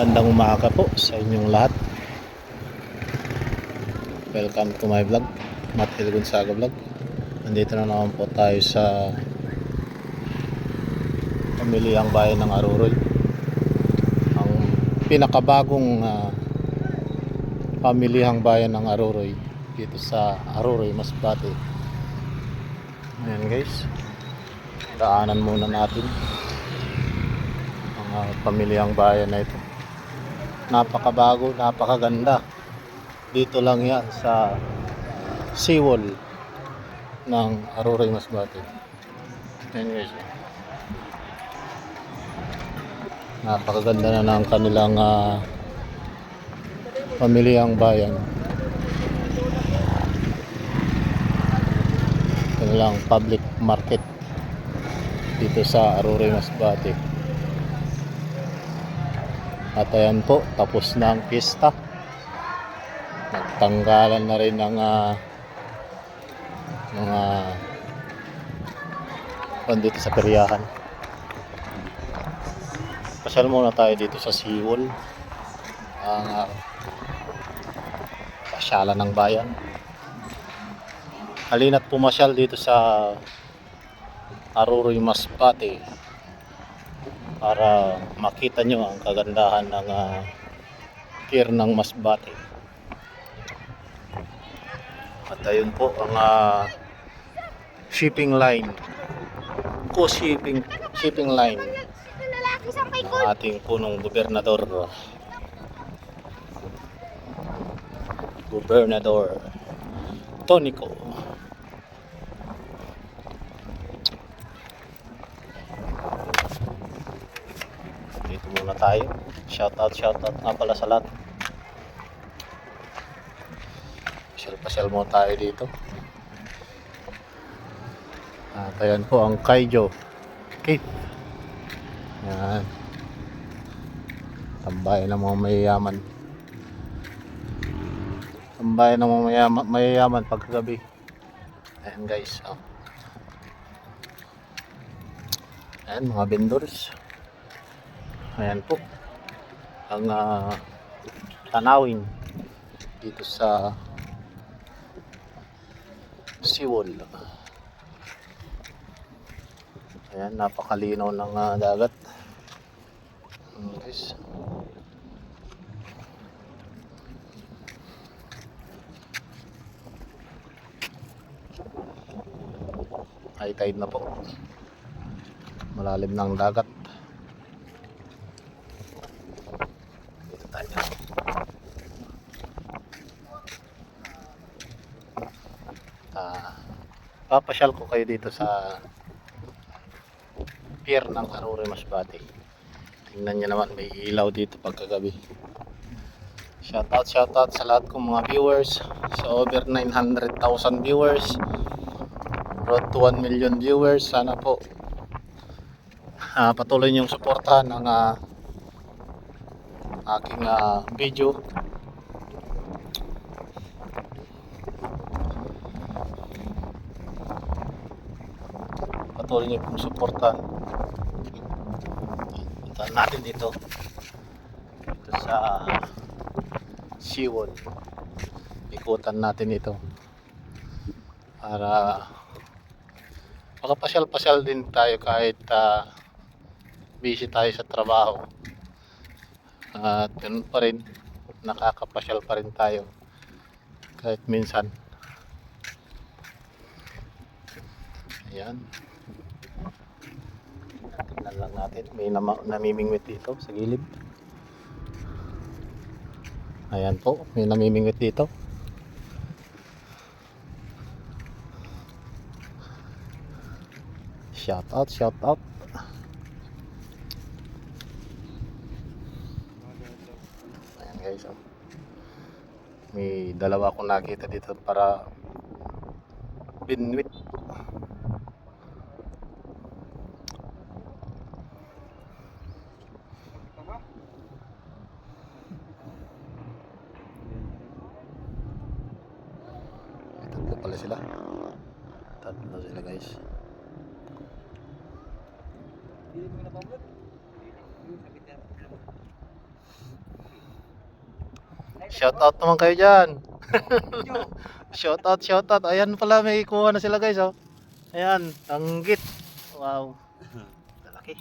Gandang umaga po sa inyong lahat. Welcome to my vlog, Matil Gonzaga vlog. Nandito na naman po tayo sa pamilihang bayan ng Aruroy. Ang pinakabagong ah, pamilihang bayan ng Aruroy dito sa Aruroy, Masbate. Ayan guys. Daanan muna natin ang ah, pamilyang bayan na ito. Napakabago, napakaganda. Dito lang yan sa seawall ng Aruray Masbate. Guys. Napakaganda na ng kanilang ah, pamilyang bayan. Kanilang public market dito sa Aruray Masbate. At ayan po, tapos na ang pista. Nagtanggalan na rin ng ah, mga dito sa peryahan. Pasyal muna tayo dito sa Seawall. Ang ah, pasyalan ng bayan. Halina't pumasyal dito sa Aruroy Masbate para makita nyo ang kagandahan ng uh, pier ng Masbate. At ayun po ang ah, shipping line. Co shipping shipping line ng ating punong gobernador. Gobernador Tonico. Dito muna tayo. Shoutout, shoutout nga pala sa lahat. Pasyal-pasyal mo tayo dito. At ayan po ang Kaijo Cave. Yan. Tambayan ng mga mayayaman. Tambayan ng mga mayayaman, mayayaman pagkagabi. Ayan guys. Oh. Ayan mga vendors. Ayan po. Ang ah, tanawin dito sa Seawall. Ayan, napakalinaw ng ah, dagat. Guys. High tide na po. Malalim ng dagat. Dito tayo. Ah, papasyal ko kayo dito sa pier ng Arure Masbate. Tingnan nyo naman may ilaw dito pagkagabi. Shoutout, shoutout sa lahat kong mga viewers. Sa over 900,000 viewers. Road to 1 million viewers. Sana po ah, patuloy niyong suportahan ang ah, aking ah, video. Patuloy niyo pong suportahan. Ito natin dito. Dito sa Seawall. Ikutan natin ito. Para makapasyal-pasyal din tayo kahit ah, busy tayo sa trabaho. At yun pa rin, nakakapasyal pa rin tayo kahit minsan. Ayan. Tingnan lang natin. May nama, namimingwit dito sa gilid. Ayan po. May namimingwit dito. Shout out, shout out. Ayan guys. Oh. May dalawa akong nakita dito para binwit. Tatlo pala sila. Tatlo sila guys. Shout out naman kayo dyan. shout out, shout out. Ayan pala, may kuha na sila guys, oh. Ayan, tanggit. Wow. Lalaki.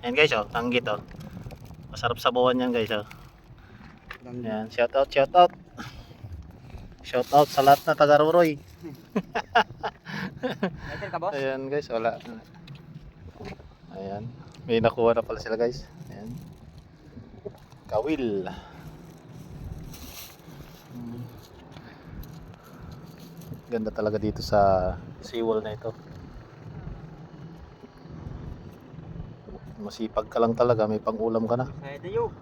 Ayan guys, oh, tanggit, oh. Masarap sabawan yan guys, oh. Ayan, shout out, shout out. Shout out sa lahat na taga Roroy. Ayan guys, wala. Ayan. May nakuha na pala sila guys. Ayan. Kawil. Ganda talaga dito sa seawall na ito. Masipag ka lang talaga, may pang-ulam ka na. Saya tayo.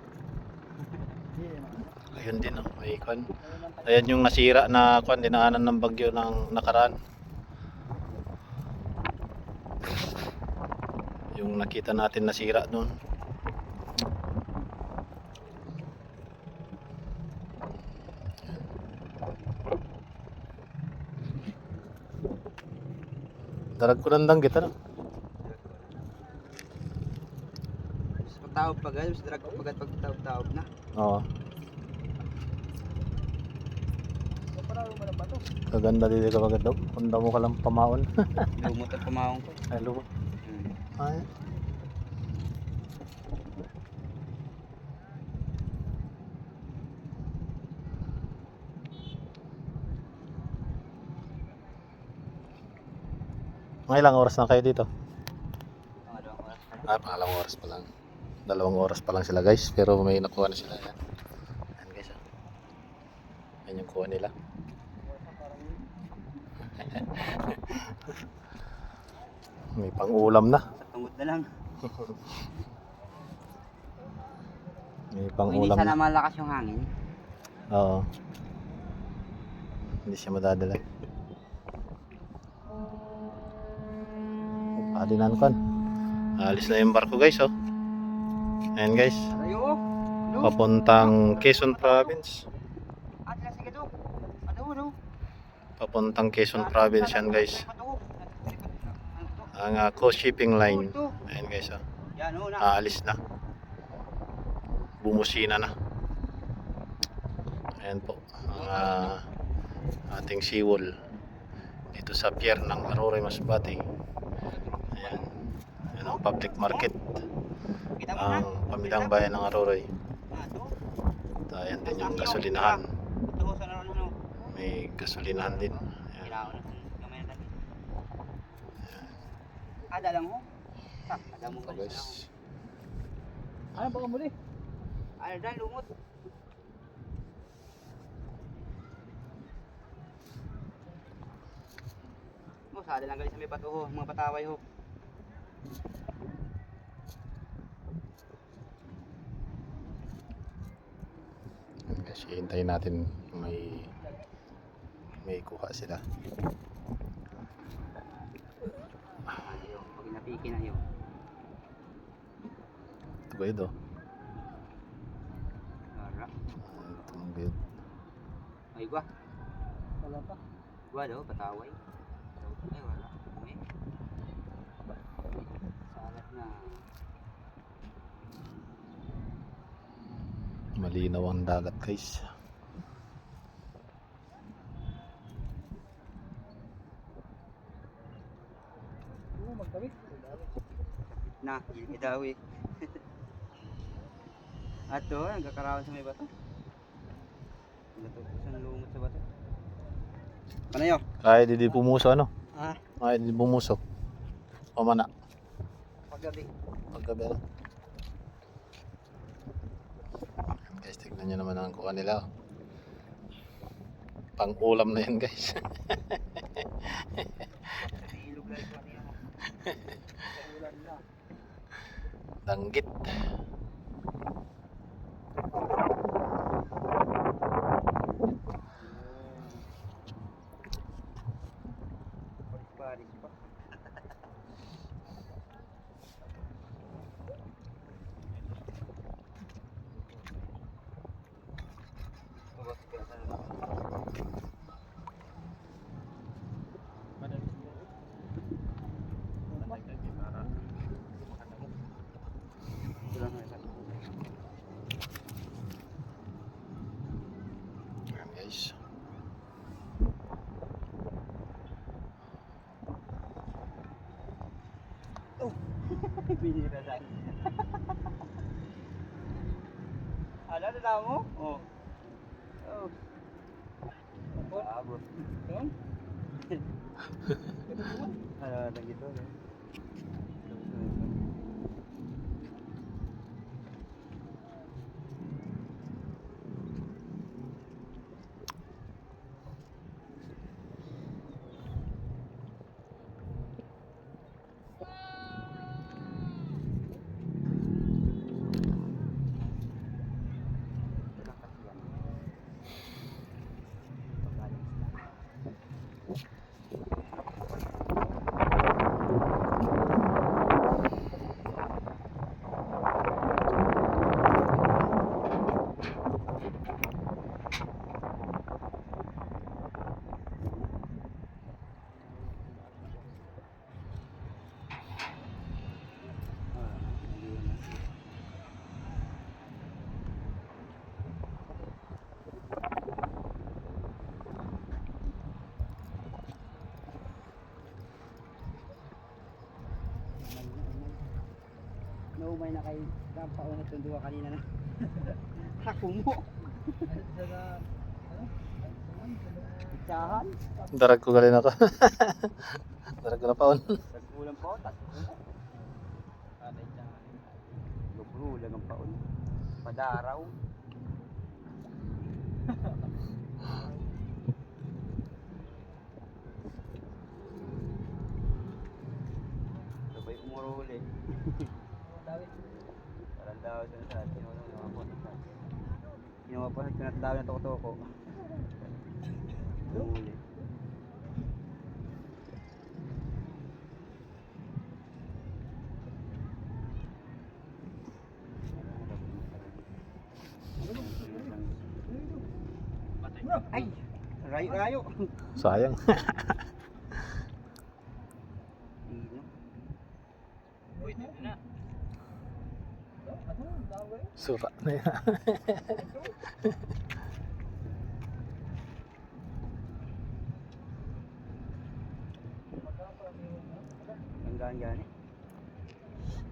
Ayun din oh, may kwan. Ayan yung nasira na kwan dinaanan ng bagyo ng nakaraan. Yung nakita natin nasira doon. Darag ko ng danggit ano? Mas pagtawag pa guys, mas drag pag pagtawag-tawag na. Oo. Kaganda dito kapag daw. Punta mo ka lang pamaon. Lumot at pamahong ko. Hello. Hmm. Ay. Mga ilang oras na kayo dito? Dalawang oras pa lang. Ah, pangalawang oras pa lang. Dalawang oras pa lang sila guys, pero may nakuha na sila. Yan guys. ah. Yan yung kuha nila. Pang-ulam na. Tungod na lang. May Kung hindi pang-ulam sana na. malakas yung hangin. Oo. Hindi siya madadala. Adinan kon. Alis na yung barko guys oh. Ayan guys. Ayo. No. Papuntang Quezon Province. At lang sige do. Ano no? Papuntang Quezon Province yan guys. Ang uh, coast shipping line. Ayan guys oh. Oh. Aalis na. Bumusina na. Ayan po. Ang ah, ating seawall. Dito sa pier ng Aroray Masbate. Ayan. Ayan ang public market. Ang pamilyang bayan ng Aroray. Ah, to. At ayan din yung gasolinahan. May gasolinahan din. Ayan. Kailangan na gamay na tayo. Ada lang ho. Tak, ada mo Ito guys. Ano ba muli? Ano dahil lumot? Oh, sada lang gali sa may bato ho, mga pataway ho. Ayan guys. Hihintayin natin may may kuha sila. Yun. Ito ba ito? Wala. Ito ang gayud. Ay, gwa. Wala pa. Gwa daw, pataway. Ay, wala. Uy. Salat na. Malinaw ang dagat guys. Na, eh. Ato, nagkakarawan sa may bato. Natutusan lumot sa bato. Ano yun? Kaya di di pumuso ano? Ah, Kaya di bumuso. Pamana. paggabi. Paggabi ano? Guys, tignan nyo naman ang kuha nila. oh. Pang ulam na yan guys. Ilog lang ito. ano yun. Ulan na. Danggit. Paris pa. Wala na Pinira sa Ala, na mo? Oo. Oh. Oh. Abot. Yun? Ano, nang ito, no? Naumay na kay Kampaon at tunduwa kanina na. Hako mo. Itsahan. Darag ko galing ako. Darag ko na paon. Nagkulang pa otas. Kada itsahan. Lugrulang ang paon. Padaraw. Parang daw sa sa atin. Naman po sa atin. Ginawa na toko-toko. Umuli. Ay! Rayo-rayo! Sayang. Sura na yan. Ang gaan gani.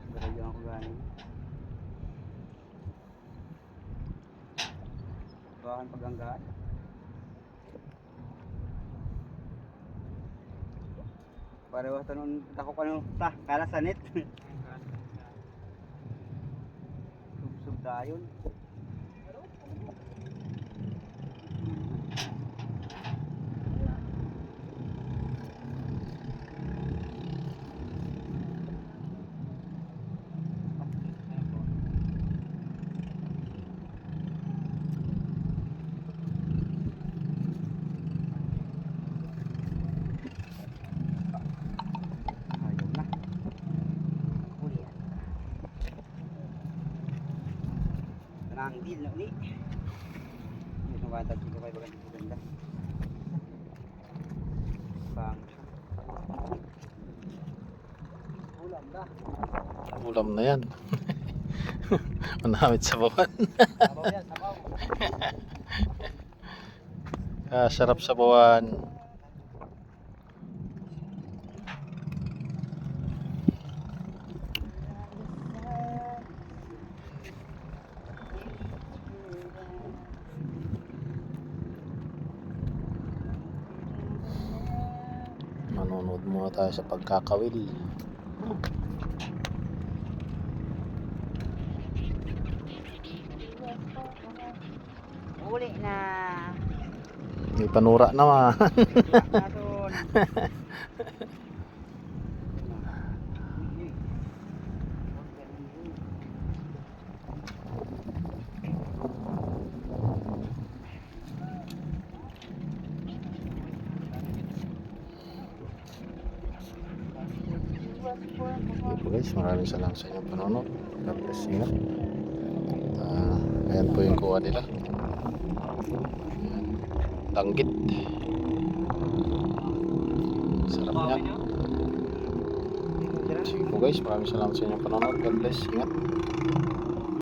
Barayo ako gani. Bakan pag ang gaan. Pareho ito nung tako ka nung ta, kala sanit. Sub-sub dayon. Ayaw na. Uli yan. Tanang deal na uli. Ito ba ang ko kay bagang ganda. Bang. Ulam na. Ulam na yan. Manamit sa bawan. Sabaw yan, sabaw. Ah, sarap sa bawan. Manonood muna tayo sa pagkakawil. Uli na. May panura naman. Po guys, maraming salamat sa inyong panonood. God bless you. Ah, ayan po yung kuha nila. Ayan. Danggit. Sarap niya. Sige po guys, maraming salamat sa inyong panonood. God bless. Ingat.